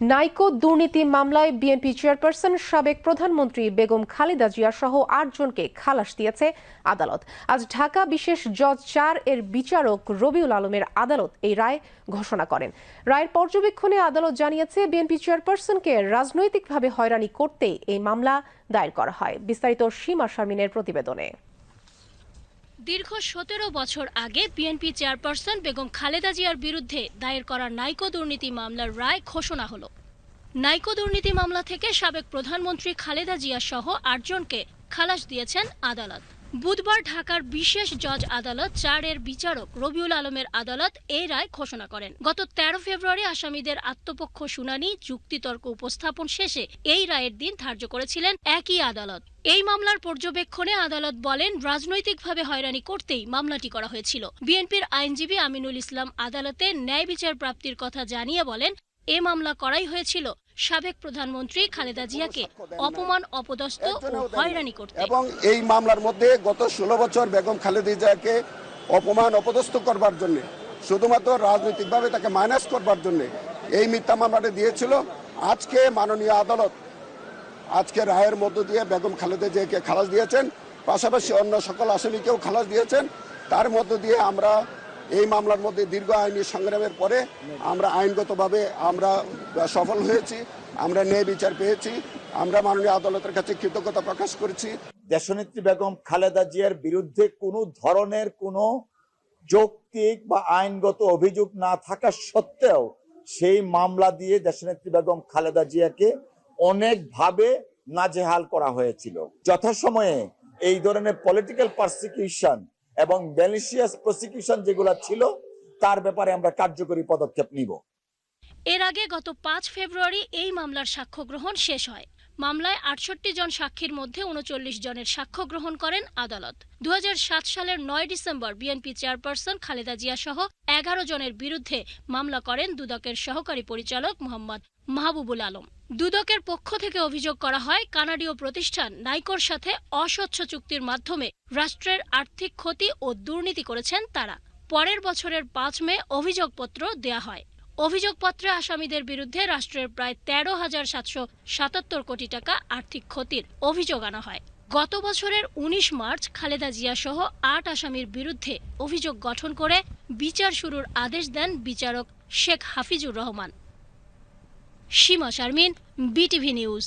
নাইকো দুর্নীতি মামলায় BNP chairperson সাবেক প্রধানমন্ত্রী বেগম খালেদা জিয়া সহ আটজনকে খালাস দিয়েছে আদালত। আজ ঢাকা বিশেষ জজ চার এর বিচারক রবিউল আলমের আদালত এই রায় ঘোষণা করেন। রায়ের পর্যবেক্ষণে আদালত জানিয়েছে, বিএনপি চেয়ারপারসনকে রাজনৈতিকভাবে হয়রানি করতে এই মামলা দায়ের করা হয়। বিস্তারিত সীমা শারমিনের প্রতিবেদনে। দীর্ঘ সতেরো বছর আগে বিএনপি চেয়ারপারসন বেগম খালেদা জিয়ার বিরুদ্ধে দায়ের করা নাইকো দুর্নীতি মামলার রায় ঘোষণা হল। নাইকো দুর্নীতি মামলা থেকে সাবেক প্রধানমন্ত্রী খালেদা জিয়া সহ আটজনকে খালাস দিয়েছেন আদালত। বুধবার ঢাকার বিশেষ জজ আদালত চারের বিচারক রবিউল আলমের আদালত এই রায় ঘোষণা করেন। গত তেরো ফেব্রুয়ারি আসামিদের আত্মপক্ষ শুনানি, যুক্তিতর্ক উপস্থাপন শেষে এই রায়ের দিন ধার্য করেছিলেন একই আদালত। এই মামলার পর্যবেক্ষণে আদালত বলেন, রাজনৈতিকভাবে হয়রানি করতেই মামলাটি করা হয়েছিল। বিএনপির আইনজীবী আমিনুল ইসলাম আদালতে ন্যায় বিচার প্রাপ্তির কথা জানিয়ে বলেন এ মামলা করাই হয়েছিল। সাবেক প্রধানমন্ত্রী খালেদা জিয়াকে অপমান অপদস্থ ও হয়রানি করতে। এবং এই মামলার মধ্যে গত ষোলো বছর বেগম খালেদা জিয়াকে অপমান অপদস্থ করবার জন্য শুধুমাত্র রাজনৈতিকভাবে তাকে মাইনাস করবার জন্য এই মিথ্যা মামলাটা দিয়েছিল। আজকে মাননীয় আদালত আজকে রায়ের মধ্য দিয়ে বেগম খালেদা জিয়াকে খালাস দিয়েছেন। পাশাপাশি অন্য সকল আসামিকেও খালাস দিয়েছেন। তার মধ্য দিয়ে আমরা এই মামলার মধ্যে দীর্ঘ আইনি সংগ্রামের পরে আমরা আইনগতভাবে আমরা সফল হয়েছি, আমরা ন্যায় বিচার পেয়েছি, আমরা মাননীয় আদালতের কাছে কৃতজ্ঞতা প্রকাশ করেছি। দেশনেত্রী বেগম খালেদা জিয়ার বিরুদ্ধে কোনো ধরনের কোনো যৌক্তিক বা আইনগত অভিযোগ না থাকা সত্ত্বেও সেই মামলা দিয়ে দেশনেত্রী বেগম খালেদা জিয়াকে অনেকভাবে নাজেহাল করা হয়েছিল। যথাসময়ে এই ধরনের পলিটিক্যাল পারসিকিউশন এবং ম্যালিশিয়াস প্রসিকিউশন যেগুলো ছিল, তার ব্যাপারে আমরা কার্যকরী পদক্ষেপ নিব। এর আগে গত পাঁচ ফেব্রুয়ারি এই মামলার সাক্ষ্য গ্রহণ শেষ হয়। মামলায় আটষট্টি জন সাক্ষীর মধ্যে উনচল্লিশ জনের সাক্ষ্য গ্রহণ করেন আদালত। দু হাজার সাত সালের নয় December BNP chairperson Khaleda Zia সহ এগারো জনের বিরুদ্ধে মামলা করেন দুদকের সহকারী পরিচালক মোহাম্মদ মাহবুবুল আলম। দুদকের পক্ষ থেকে অভিযোগ করা হয়, কানাডীয় প্রতিষ্ঠান নাইকোর সাথে অস্বচ্ছ চুক্তির মাধ্যমে রাষ্ট্রের আর্থিক ক্ষতি ও দুর্নীতি করেছেন তারা। পরের বছরের পাঁচ মে অভিযোগপত্র দেয়া হয়। অভিযোগপত্রে আসামিদের বিরুদ্ধে রাষ্ট্রের প্রায় তেরো হাজার সাতশো সাতাত্তর কোটি টাকা আর্থিক ক্ষতির অভিযোগ আনা হয়। গত বছরের উনিশ মার্চ খালেদা জিয়া সহ আট আসামির বিরুদ্ধে অভিযোগ গঠন করে বিচার শুরুর আদেশ দেন বিচারক Sheikh Hafizur Rahman. Sima Sharmin BTV news.